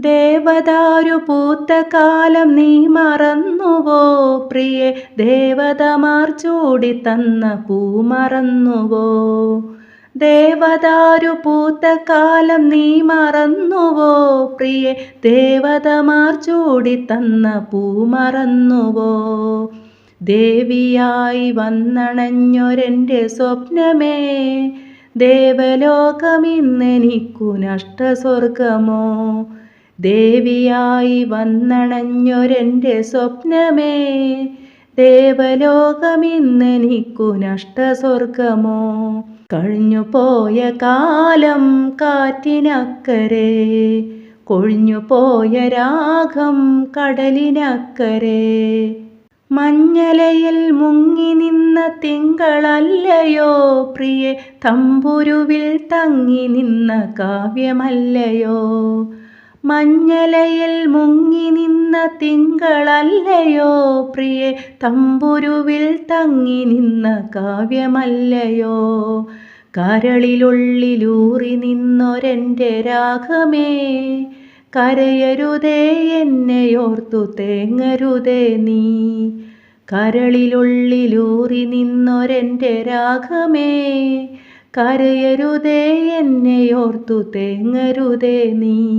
ദേവദാരു പൂത്ത കാലം നീ മറന്നുവോ? പ്രിയെ ദേവതമാർ ചൂടി തന്ന പൂ മറന്നുവോ? ദേവദാരു പൂത്ത കാലം നീ മറന്നുവോ? പ്രിയെ ദേവതമാർ ചൂടി തന്ന പൂ മറന്നുവോ? ദേവിയായി വന്നണഞ്ഞൊരെന്റെ സ്വപ്നമേ. ദേവലോകമിന്നെനിക്കു നഷ്ടസ്വർഗമോ? ദേവിയായി വന്നണഞ്ഞൊരെന്റെ സ്വപ്നമേ. ദേവലോകമിന്നെനിക്കു നഷ്ടസ്വർഗമോ. കഴിഞ്ഞു പോയ കാലം കാറ്റിനക്കരെ. കൊഴിഞ്ഞു പോയ രാഗം കടലിനക്കരെ. മഞ്ഞലയിൽ മുങ്ങി നിന്ന തിങ്കളല്ലയോ. പ്രിയെ തമ്പുരുവിൽ തങ്ങി നിന്ന കാവ്യമല്ലയോ. മഞ്ഞലയിൽ മുങ്ങി നിന്ന തിങ്കളല്ലയോ പ്രിയെ തമ്പുരുവിൽ തങ്ങി നിന്ന കാവ്യമല്ലയോ? കരളിലുള്ളിലൂറി നിന്നൊരെന്റെ രാഗമേ കരയരുതേ എന്നെയോർത്തു തേങ്ങരുതേ നീ. കരളിലുള്ളിലൂറി നിന്നൊരെന്റെ രാഗമേ കരയരുതേ എന്നെയോർത്തു തേങ്ങരുതേ നീ.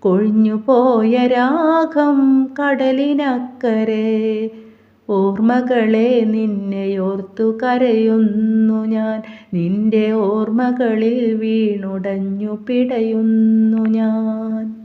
കൊഴിഞ്ഞു പോയ രാഗം കടലിനക്കരെ. ഓർമ്മകളെ നിന്നെയോർത്തു കരയുന്നു ഞാൻ. നിന്റെ ഓർമ്മകളിൽ വീണുടഞ്ഞു പിടയുന്നു ഞാൻ.